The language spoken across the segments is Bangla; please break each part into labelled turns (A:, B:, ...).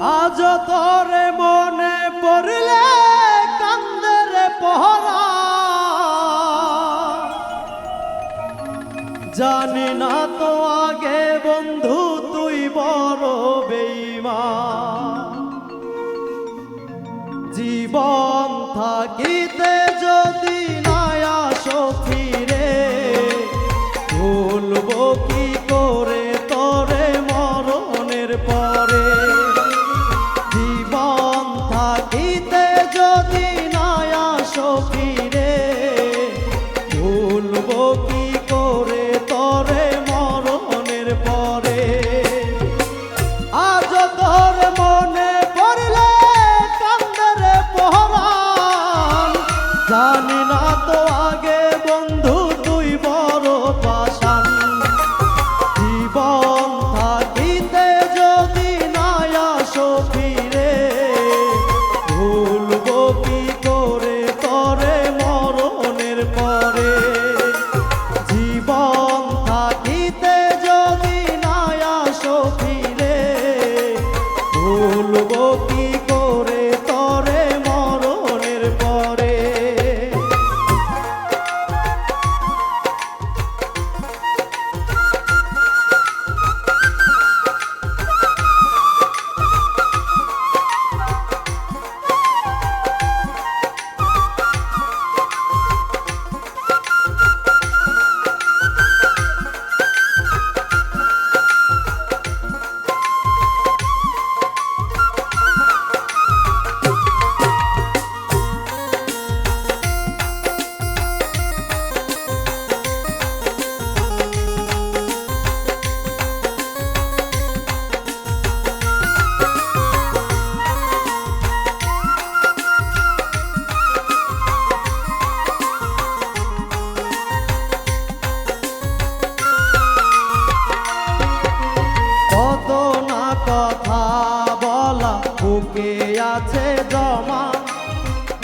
A: আজ তোরে মনে পড়লে কান্দের পহরা। জানি না তো আগে বন্ধু তুই বড় বেইমা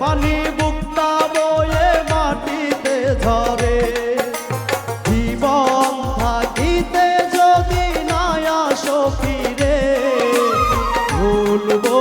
A: পানি বুকটা বয়ে মাটিতে ঝরে। জীবন থাকিতে যদি না আসো ফিরে ভুলবো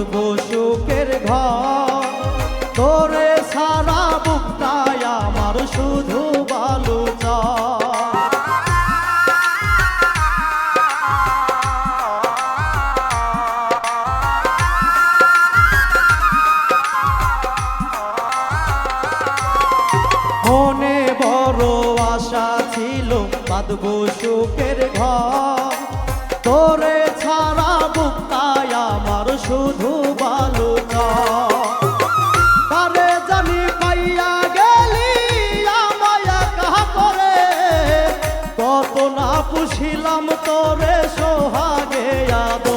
A: বাঁধব সুখের ঘর তোরে সারা বুকটায় আমার শুধু বালু। মনে বড় আশা ছিল, বাঁধব সুখের ঘর তোরে শুধু বালুকা। তারে জানি পাইয়া গেলি আমায় কাহা করে। কত না পুষিলাম তোরে সোহাগে আদরে।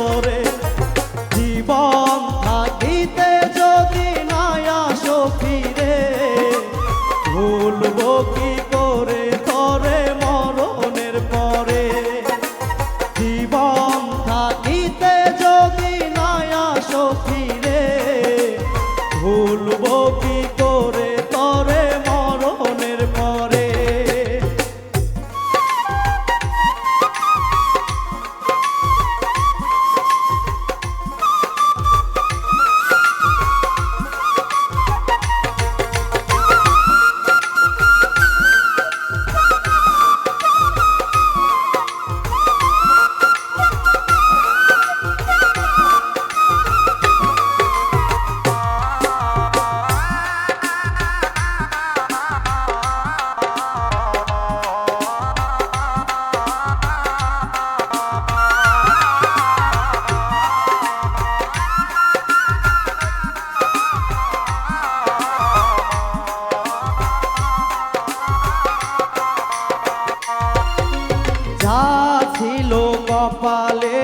A: কপালে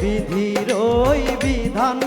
A: বিধির বিধান।